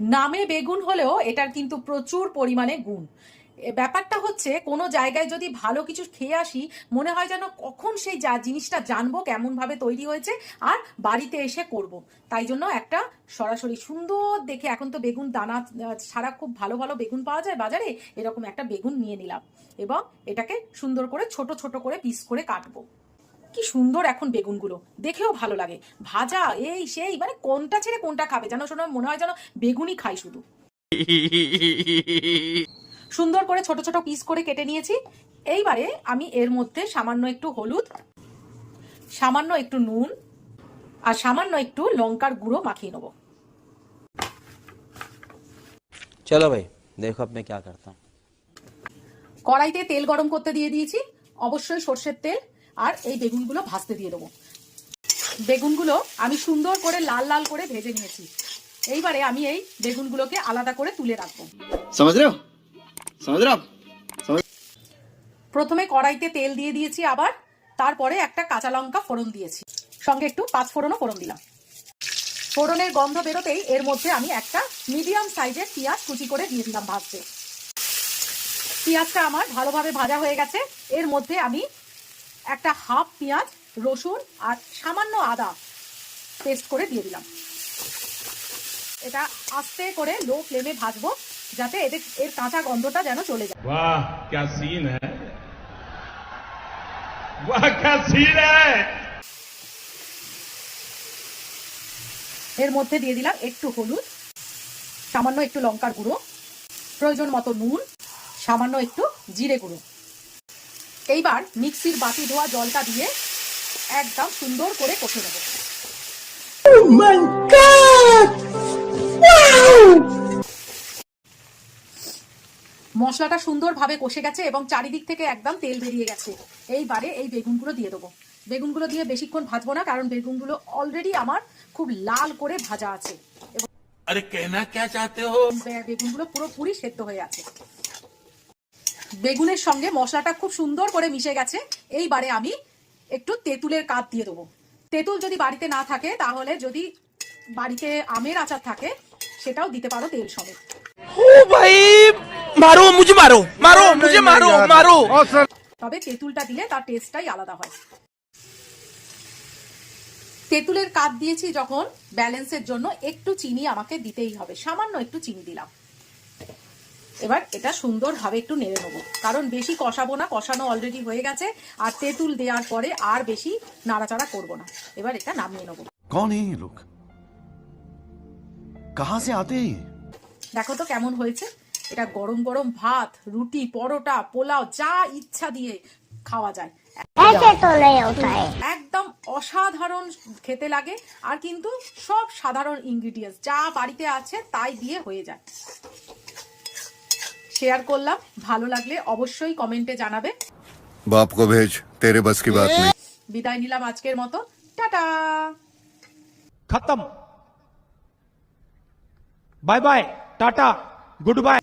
নামে বেগুন হলেও এটার কিন্তু প্রচুর পরিমাণে গুণ। ব্যাপারটা হচ্ছে, কোনো জায়গায় যদি ভালো কিছু খেয়ে আসি, মনে হয় যেন কখন সেই যা জিনিসটা জানব কেমন ভাবে তৈরি হয়েছে আর বাড়িতে এসে করব। তাই জন্য একটা সরাসরি সুন্দর দেখে এখন তো বেগুন দানা ছাড়া খুব ভালো ভালো বেগুন পাওয়া যায় বাজারে, এরকম একটা বেগুন নিয়ে নিলাম। এবং এটাকে সুন্দর করে ছোট ছোট করে পিস করে কাটবো। কি সুন্দর এখন বেগুনগুলো। দেখেও ভালো লাগে। ভাজা এই সেই মানে কোনটা ছেড়ে কোনটা খাবে? যেন শোনো মনে হয় যেন বেগুনই খাই শুধু। সুন্দর করে ছোট ছোট পিস করে কেটে নিয়েছি। এইবারে আমি এর মধ্যে সামান্য একটু হলুদ সামান্য একটু নুন আর সামান্য একটু লঙ্কার গুঁড়ো মাখিয়ে নেব। চলো ভাই দেখো আপনি কি করতাম কড়াইতে তেল গরম করতে দিয়ে দিয়েছি। অবশ্যই সর্ষের তেল আর এই বেগুনগুলো ভাজতে দিয়ে দেবো। বেগুনগুলো আমি সুন্দর করে লাল লাল করে ভেজে নিয়েছি। এইবারে আমি এই বেগুনগুলোকে আলাদা করে তুলে রাখব। প্রথমে কড়াইতে তেল দিয়ে দিয়েছি আবার তারপরে একটা কাঁচা লঙ্কা ফোড়ন দিয়েছি। সঙ্গে একটু পাঁচ ফোড়নও ফোড়ন দিলাম। ফোড়নের গন্ধ বেরোতেই এর মধ্যে আমি একটা মিডিয়াম সাইজের পেঁয়াজ কুচি করে দিয়ে দিলাম ভাজতে। পেঁয়াজটা আমার ভালোভাবে ভাজা হয়ে গেছে। এর মধ্যে আমি একটা হাফ পেঁয়াজ রসুন আর সামান্য আদা পেস্ট করে দিয়ে দিলাম এটা আস্তে করে লো ফ্লেমে ভাজবো যাতে এদের এর কাঁচা গন্ধটা যেন চলে যায় वाह क्या सीन है वाह क्या सीन है এর মধ্যে দিয়ে দিলাম একটু হলুদ সামান্য একটু লঙ্কার গুঁড়ো প্রয়োজন মতো নুন সামান্য একটু জিরে গুঁড়ো এইবার মিক্সির বাতি ধোয়া জলটা দিয়ে একদম সুন্দর করে কষে দেবো oh মশলাটা সুন্দরভাবে কষে গেছে এবং চারিদিক থেকে একদম তেল বেরিয়ে গেছে। এইবারে এই বেগুনগুলো দিয়ে দেবো। বেগুনগুলো দিয়ে বেশিক্ষণ ভাজবো না কারণ বেগুনগুলো অলরেডি আমার খুব লাল করে ভাজা আছে। এবং বেগুনগুলো পুরোপুরি সেদ্ধ হয়ে আছে। বেগুনের সঙ্গে মশলাটা খুব সুন্দর করে মিশে গেছে। এইবারে আমি একটু তেঁতুলের কাপ দিয়ে দেবো। তেঁতুল যদি বাড়িতে না থাকে তাহলে যদি বাড়িতে আমের আচার থাকে সেটাও দিতে পারো তেল সঙ্গে তবে তেঁতুলটা দিলে তার টেস্টটাই আলাদা হয়। তেঁতুলের কাপ দিয়েছি যখন ব্যালেন্সের জন্য একটু চিনি আমাকে দিতেই হবে। সামান্য একটু চিনি দিলাম। এবার এটা সুন্দরভাবে একটু নেড়ে নেব। কারণ বেশি কষাবো না কষানো অলরেডি হয়ে গেছে আর তেঁতুল দেওয়ার পরে আর বেশি নাড়াচাড়া করব না। এবার এটা নামিয়ে নেব। কন লোক? কাহা সে আতে দেখো তো কেমন হয়েছে। এটা গরম গরম ভাত রুটি পরোটা পোলাও যা ইচ্ছা দিয়ে খাওয়া যায়। একদম অসাধারণ খেতে লাগে আর কিন্তু সব সাধারণ ইনগ্রিডিয়েন্টস যা বাড়িতে আছে তাই দিয়ে হয়ে যায়। শেয়ার করলাম। ভালো লাগলে অবশ্যই কমেন্টে জানাবে। বাপ কো ভেজ তেরে বাস কি বাত নেই। বিদায় নিলাম আজকের মতো। টাটা! খতম। Bye bye tata goodbye